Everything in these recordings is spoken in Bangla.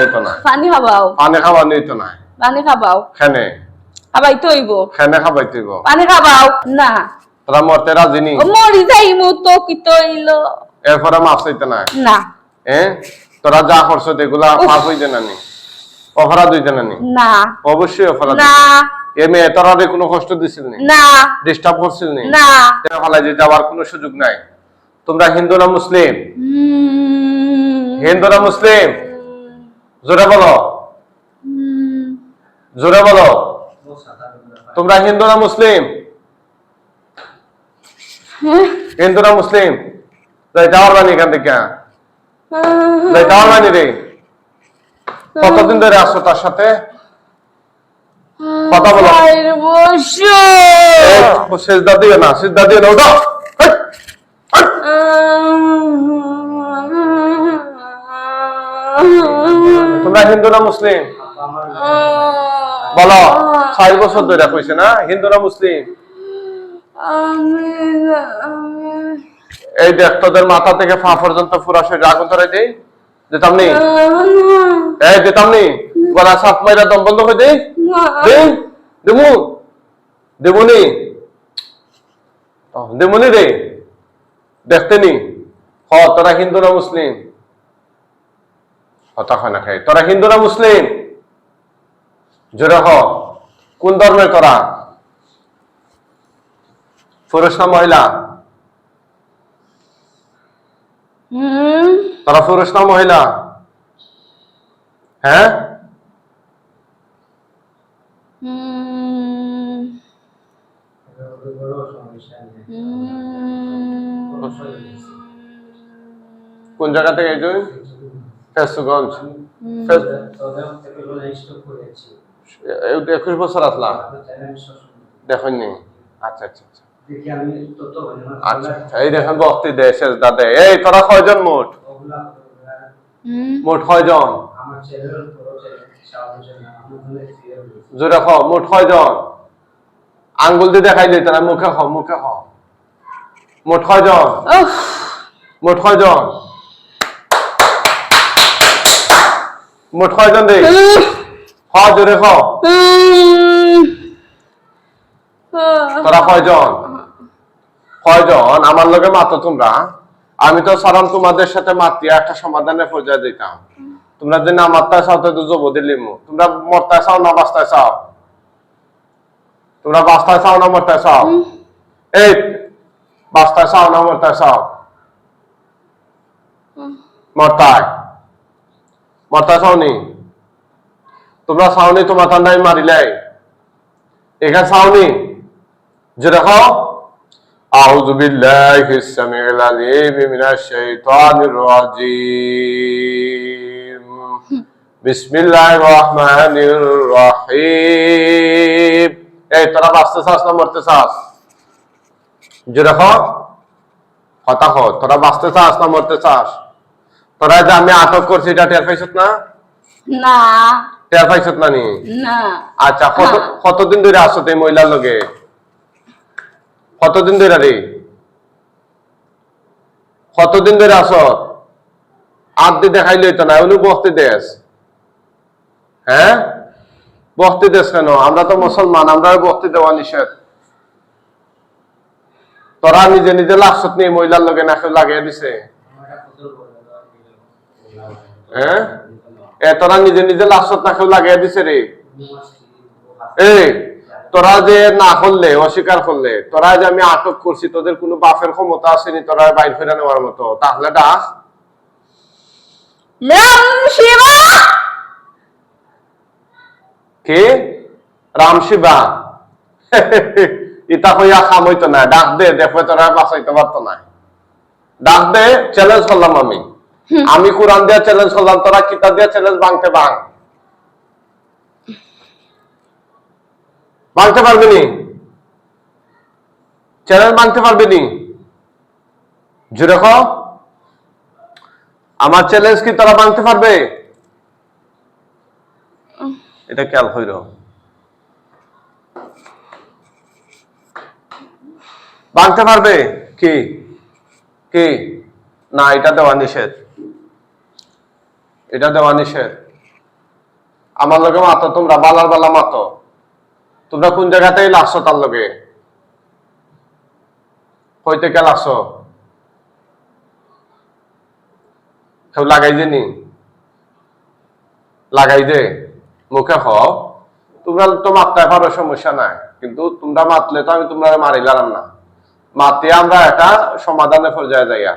হইতো না। পানি খাবাও। পানি খাবার নিত না। পানি খাবাও। খেনে। খাবাই তো হইব খেনে খাবাই তুইব পানি খাবাও। না। তোরা মরতে রাজি নি? ও মরি যাইমু তো কি এরপরে মাফ চাইতে না। না তোরা যা করছ এগুলা মাফ হইতে না নি? অপরাধ হইতে না নি? না। অবশ্যই অপরাধ না। এ মেয়ে তোরা কোনো কষ্ট দিছিল নি? না। ডিস্টার্ব করছিল নি? না। তেরা ফালাই যে যাওয়ার কোনো সুযোগ নাই। তোমরা হিন্দু না মুসলিম? হিন্দু না মুসলিম? জোরে বলো। জোরে বলো। তোমরা হিন্দু না মুসলিম? হিন্দু না মুসলিম? যাই যাওয়ার বানি এখান থেকে। যাই যাওয়ার বানি রে। কতদিন ধরে আসছো তার সাথে? কথা বলো। সেজদা দিও না সেজদা দিও না হেই। তোমরা হিন্দু না মুসলিম? বলো ছয় বছর ধরে কইছে না? হিন্দু না মুসলিম? এই দেখ তোদের মাথা থেকে পা পর্যন্ত পুরা শরীর আগুন ধরে দেই। নি? এই নি? গলা মাইরা দম বন্ধ করে দেই? দেমুনি ও, দেমুনি রে? দেখতে নি? হ তোরা হিন্দু না মুসলিম? কথা হয় না খাই। তোরা হিন্দু না মুসলিম? জোরে হ। কোন ধর্মের তোরা? পুরুষ না মহিলা? তোরা পুরুষ না মহিলা? হ্যাঁ? কোন জায়গা থেকে ফেসুগঞ্জ। একুশ বছর আসলাম দেখেননি? আচ্ছা আচ্ছা আচ্ছা। আচ্ছা আচ্ছা। এই দেখেন বক্তি দে শেষ দাদে এই তোরা কয়জন মোট? মোট কয়জন? জোরে খ মোট কয়জন? আঙ্গুল দিয়ে দেখাই দিত না মুখে খ মুখে খ মোট কয়জন? মোট কয়জন? মোট কয়জন দে খ জোরে খ তোরা কয়জন কয়জন আমার লগে মাতো তোমরা আমি তো সারাম তোমাদের সাথে মাতিয়া একটা সমাধানে পর্যায়ে দিতাম তোমরা যে না মারতায় চাও তো জব দিলিমু তোমরা চাও না চাও? তোমরা চাও না চাও? এই বাস্তায় চাও না মরতায় চাও? মরতায় মরতায় চাওনি তোমরা চাওনি তোমার ঠান্ডায় মারিলাই এখানে চাওনি যে দেখো أعوذ بالله السميع العليم من الشيطان الرجيم بسم الله الرحمن الرحيم এই তোরা বাঁচতে চাস না মরতে চাস যে দেখো কথা হ তোরা বাঁচতে চাস না মরতে চাস তোরা যে আমি আটক করছি এটা টের পাইছত না? না। টের পাইছত না নি? না। আচ্ছা কত কতদিন ধরে আসো এই মহিলার লগে? কতদিন ধরে রে? কতদিন ধরে আসো আদি দেখাইলে তো না উনি বস্তি দেশ। হ্যাঁ? বস্তি দেশ কেন? আমরা তো মুসলমান আমরা বস্তি দেওয়া নিষেধ। তোরা নিজে নিজে লাশত নিয়ে মহিলার লগে না লাগিয়ে দিছে? হ্যাঁ? এ তোরা নিজে নিজে লাশত নাকে লাগিয়ে দিছে রে। এই তোরা যে না করলে অস্বীকার করলে তোরা যে আমি আটক করছি তোদের কোনো বাপের ক্ষমতা আসেনি তোরা বাইর ফেরা নেওয়ার মতো। তাহলে ডাক। কে? রাম শিবা। ইতা হইয়া খাম হইতো না। ডাক দে দেখো তোরা বাঁচাইতে পারতো না। ডাক দে চ্যালেঞ্জ করলাম আমি। আমি কোরআন দিয়া চ্যালেঞ্জ করলাম, তোরা কিতাব দিয়া চ্যালেঞ্জ ভাঙতে ভাঙ। ভাঙতে পারবি নি? চ্যালেঞ্জ ভাঙতে পারবি নি? খ আমার চ্যালেঞ্জ কি তোরা ভাঙতে পারবে? এটা খেয়াল হইল ভাঙতে পারবে? কি? কি? না, এটা দেওয়া নিষেধ। এটা দেওয়া নিষেধ। আমার লগে মাতো, তোমরা বালার বালা মাতো। তোমরা কোন জায়গাতেই লাগছো তার লগে? কই থেকে লাগছো? কেউ লাগাই দে নি? লাগাই দে। মুখে হ তোমরা তো মারতে পারো, সমস্যা নাই। কিন্তু তোমরা মাতলে তো আমি তোমরা মারিলাম না। মাতে আমরা একটা সমাধানে পর্যায়ে যাইয়া।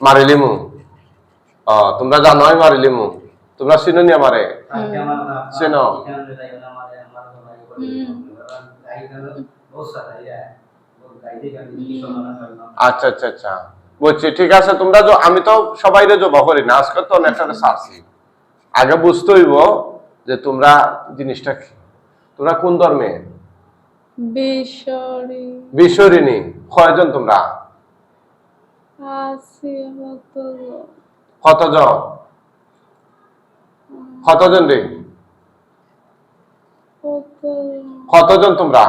মারিলিমু। তোমরা জানো আমি মারিলিমু তোমরা চিনো নি আমারে? চিনো। আচ্ছা আচ্ছা আচ্ছা। বলছি ঠিক আছে তোমরা আমি তো সবাইরে জবা করি না। আজকে তো অনেকটা সারছি। আগে বুঝতে হইব যে তোমরা জিনিসটা কি। তোমরা কোন ধর্মে? বেসরি। বিশ্বরিনী কয়জন তোমরা? আছে মতো কতজন রে। কত কতজন তোমরা?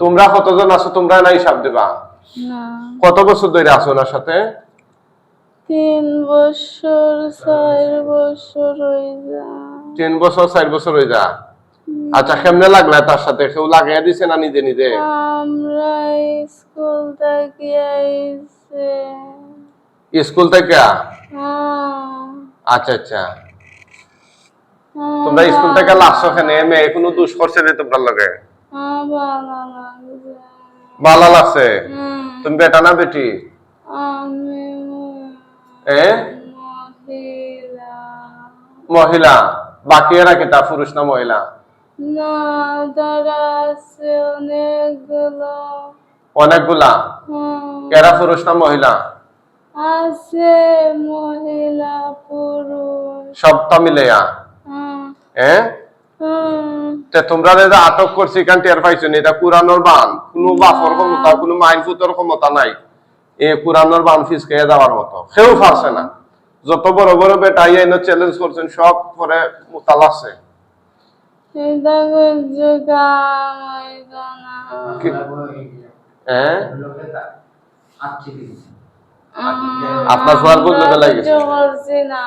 তোমরা কতজন আছো তোমরা না হিসাব দেবা। কত বছর ধরে আছো ওনার সাথে? তিন বছর চার বছর হয়ে যায় তিন বছর চার বছর হয়ে যা। আচ্ছা কেমনে লাগলা তার সাথে? কেউ লাগাইয়া দিছে না নিজে নিজে? আমরা স্কুল থেকে আইছে। স্কুল থেকে? হ্যাঁ, আচ্ছা আচ্ছা। তোমরা স্কুল থেকে লাগছো এখানে মেয়ে কোনো দুষ করছে না তোমরা লগে? হ্যাঁ, ভালো লাগছে। তুমি বেটা না বেটি? এ? মহিলা। বাকি এরা কিতা পুরুষ না মহিলা? না তারা অনেকগুলো। এরা পুরুষ না মহিলা? আছে মহিলা পুরুষ। সবটা এ? তে তোমরা যে আটক করছি কারণ টের পাইছো নি, এটা কুরানোর বান। কোনো বাপর ক্ষমতা কোনো মাইন ফুতর ক্ষমতা নাই। এ কুরানোর বান ফিস খেয়ে যাওয়ার মতো। কেউ পারছে না। যত বড় বড় বেটা ইয়ে চ্যালেঞ্জ করছেন সব পরে মোতাল আছে। এটা কিছু কাম হইতো না হ্যাঁ আপনার আমরা বেলায় কিছু গেছে। করছি না।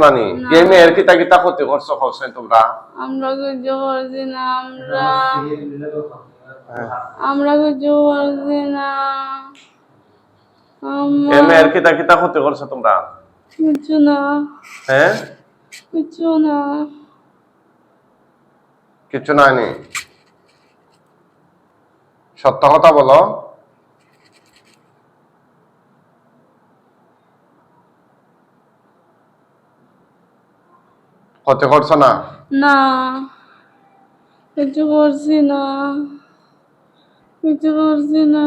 না নি? গেমে এর কিতা কিতা ক্ষতি করছ করছেন তোমরা? আমরা কিছু করছি না আমরা আমরা কিছু করছি না। আমরা গেমে এর কিতা কিতা ক্ষতি করছ তোমরা? কিছু না। হ্যাঁ? কিছু না। কিছু নাই নি? সত্য কথা বলো। ক্ষতি করছ না। না কিছু করছি না কিছু করছি না।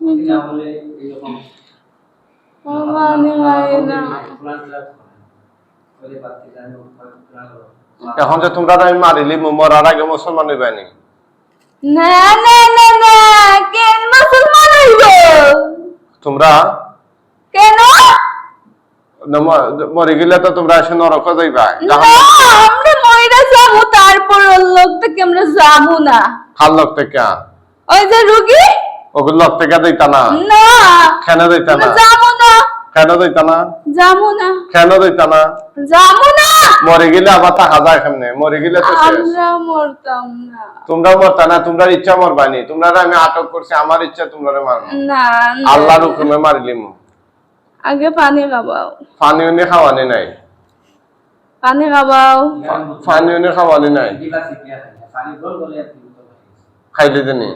মানে না। এখন যে তোমরা আমি মারিলি মরার আগে মুসলমান হইবানি না? না না না কেন মুসলমান হইব তোমরা কেন? মরে গেলে তো তোমরা এসে নরক যাইবা আমরা মইরা যাব তারপর ওর লোক থেকে আমরা যাব না খাল লোক থেকে ওই যে রুগী ওগুলো লোক থেকে দিতা না না কেন দিতা না যাব না কেন দিতা না যাব না কেন দিতা না যাব না মরে গেলে আবার টাকা যায় কেমনে মরে গেলে তো আমরা মরতাম না তোমরা মরতা না তোমরা ইচ্ছা মরবানি তোমরা আমি আটক করছি আমার ইচ্ছা তোমরা মারবো না না। আল্লাহর হুকুমে মারিলিম আগে পানি খাবাও। পানি উনি খাওয়ানি নাই। পানি খাবাও। পানি উনি খাওয়ানি নাই। খাইলে দিনি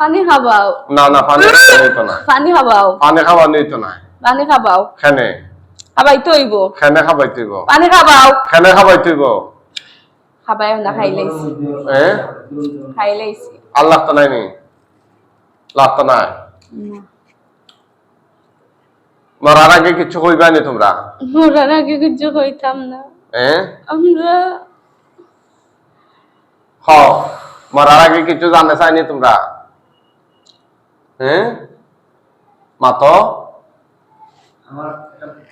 পানি খাবাও। না না পানি খাওয়ানি তো না। পানি খাবাও। পানি খাওয়ানি তো না পানি খাবাও। খেনে। খাবাই তো হইব। খেনে খাবাই তুইব পানি খাবাও। খেনে খাবাই তুইব খাবাই না খাইলাইছি খাইলাইছি আল্লাহ তো নাই নি। না। মরার আগে কিছু কইবানি তোমরা? মরার আগে কিছু কইতাম না। আমরা হ মরার আগে কিছু জানে চাইনি তোমরা? হ্যাঁ মাতো? আমার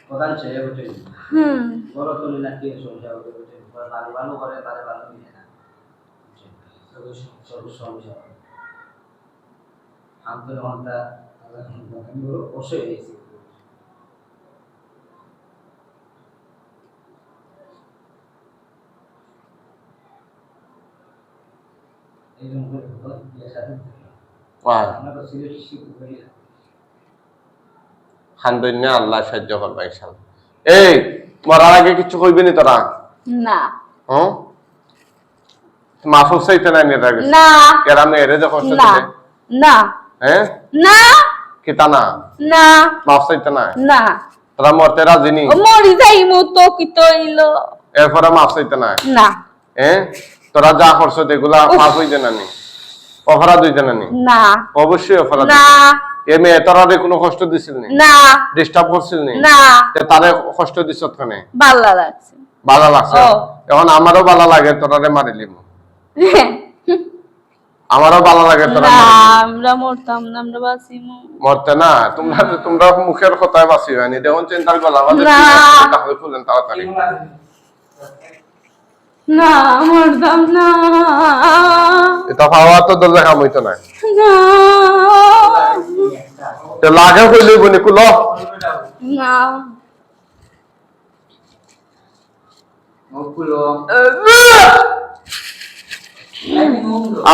প্রধান ছেলে বটে। হুম। বড় তুলি না কি সংসার করে বটে। ভালো ভালো করে তারে ভালো মিলে না। সবুজ সমস্যা আন্তরিক ঘণ্টা অবশ্যই হয়েছে এই জন্য আল্লাহ সাহায্য করবে এই মরার আগে কিছু কইবি নি তোরা? না। হুম? মাফুক চাইতে নাই না এরা মেয়েরে যে না। না। হ্যাঁ না। কিতা না। না মাফ চাইতে নাই না। তোরা মরতে রাজি নি ও মরি যাই মতো কি তো ইলো এরপরে মাফ চাইতে নাই না। হ্যাঁ তোরা যা করছ এগুলা মাফ হইতে না নি অপরাধ হইতে না নি। না অবশ্যই অপরাধ না। এ মেয়ে তোরা কোনো কষ্ট দিছিল নি? না। ডিস্টার্ব করছিল নি? না। তারে কষ্ট দিছ কেনে ভালো লাগছে। ভালো লাগছে। এখন আমারও ভালো লাগে তোরারে মারিলিম আমারও ভালো লাগে তোরা আমরা মরতাম না আমরা বাঁচিমু। মরতে না? তোমরা তোমরা মুখের কথায় বাঁচি হয়নি দেখুন চিন্তার গলা আমাদের না। তাহলে খুলেন তাড়াতাড়ি। না মরতাম না। এটা পাওয়া তো দলে কাম হইতো না। না। তো লাগে হইলে বনি কুল। না। মুখগুলো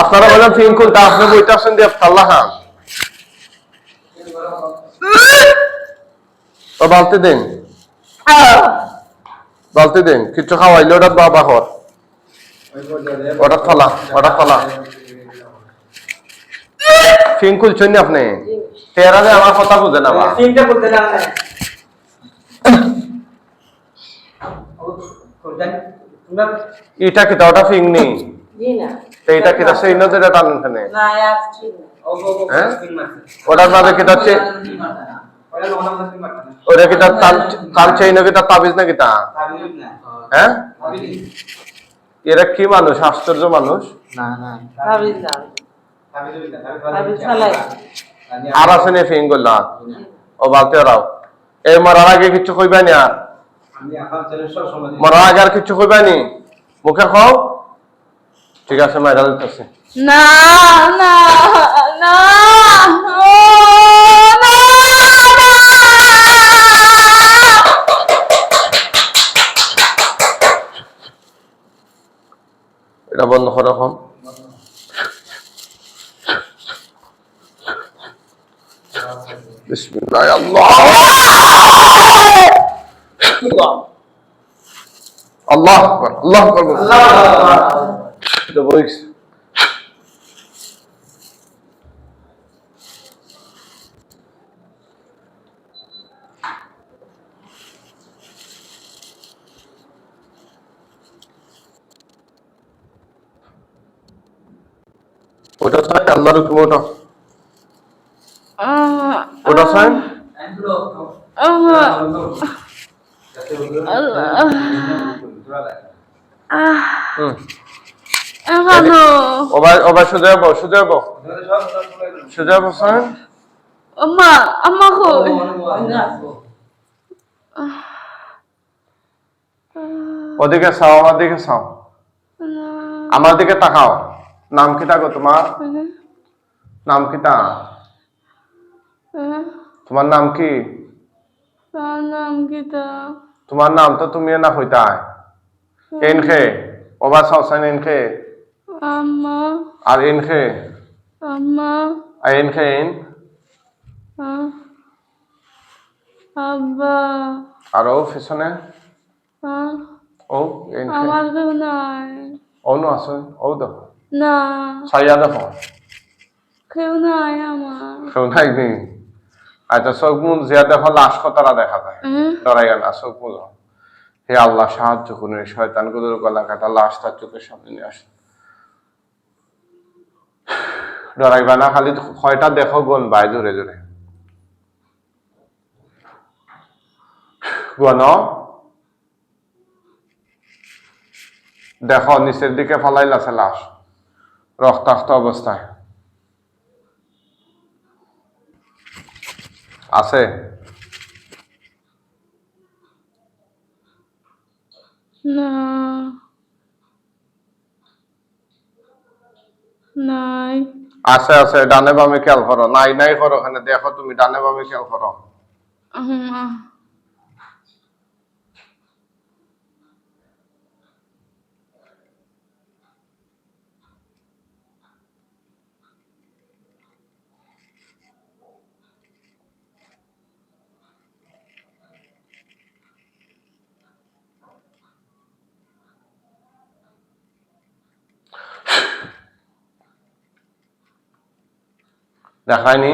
আপনারা বলেন ফিং খুলতে আপনি বইটা আছেন দিয়ে আল্লাহ খান তো বালতি দিন। বালতি দিন। কিছু খাওয়াইলে ওটা বাবা হর। ওটা থলা ওটা থলা ফিং খুলছেন নি আপনি? তেরা আমার কথা বুঝে না বা চিন্তা করতে না তোমরা ইটা কিতা ওটা ফিং নেই। জি না টানুন খানে আর ঠিক হ্যাঁ? ওটার মাঝে কিতা হচ্ছে ওটা কিতা তান তান চাই না কিতা তাবিজ না। কিতা হ্যাঁ এরা কি মানুষ? আশ্চর্য মানুষ? না না। ভাবিস না। আর আছে নে ফিং গোল্লা ও বালতে রাও এই মরার আগে কিছু কইবানি আর? মরার আগে আর কিছু কইবানি? মুখে খাও ঠিক আছে মাইরা দিতেছে। না না না। এটা বন্ধ করো এখন। বিসমিল্লাহ আল্লাহ। আল্লাহ আল্লাহ আকবার বলো। এটা বলিস ওটা চাই আল্লাহর হুকুম ওটা আহ, ওটা চাই আহ, আল্লাহ। আহ, হুম এখনও ওবাই ওবাই সোজা যাব সোজা যাব সোজা যাব চাই মা আমাকে ওদিকে চাও আমার দিকে চাও। আমার দিকে তাকাও। নাম কিতা গো তোমার? নাম কিতা তোমার নাম কি? নাম গীতা তোমার নাম তো তুমি না হইতাই এনখে ওবা চাওসাইন এনখে। আম্মা আর এনখে আম্মা আর এনখে এন আব্বা আর ও পিছনে ও এনখে আমার কেউ নাই ও নো আছে ও দেখো না ছাইয়া দেখো কেউ নাই আমার কেউ নাই নি আচ্ছা চোখ মুখ জিয়া দেখো লাশ কতরা দেখা যায় ডরাই গেল চোখ মুখ হে আল্লাহ সাহায্য করুন এই শয়তানগুলোর গলা কাটা লাশ তার চোখের সামনে নিয়ে আসে ডরাইবা না খালি কয়টা দেখো গন বাই জোরে জোরে গন দেখো নিচের দিকে ফালাইলাছে লাশ রক্তাক্ত অবস্থায় আছে। না। নাই। আছে আছে ডানে বামে খেয়াল করো। নাই নাই করো ওখানে দেখো তুমি ডানে বামে খেয়াল করো। দেখায়নি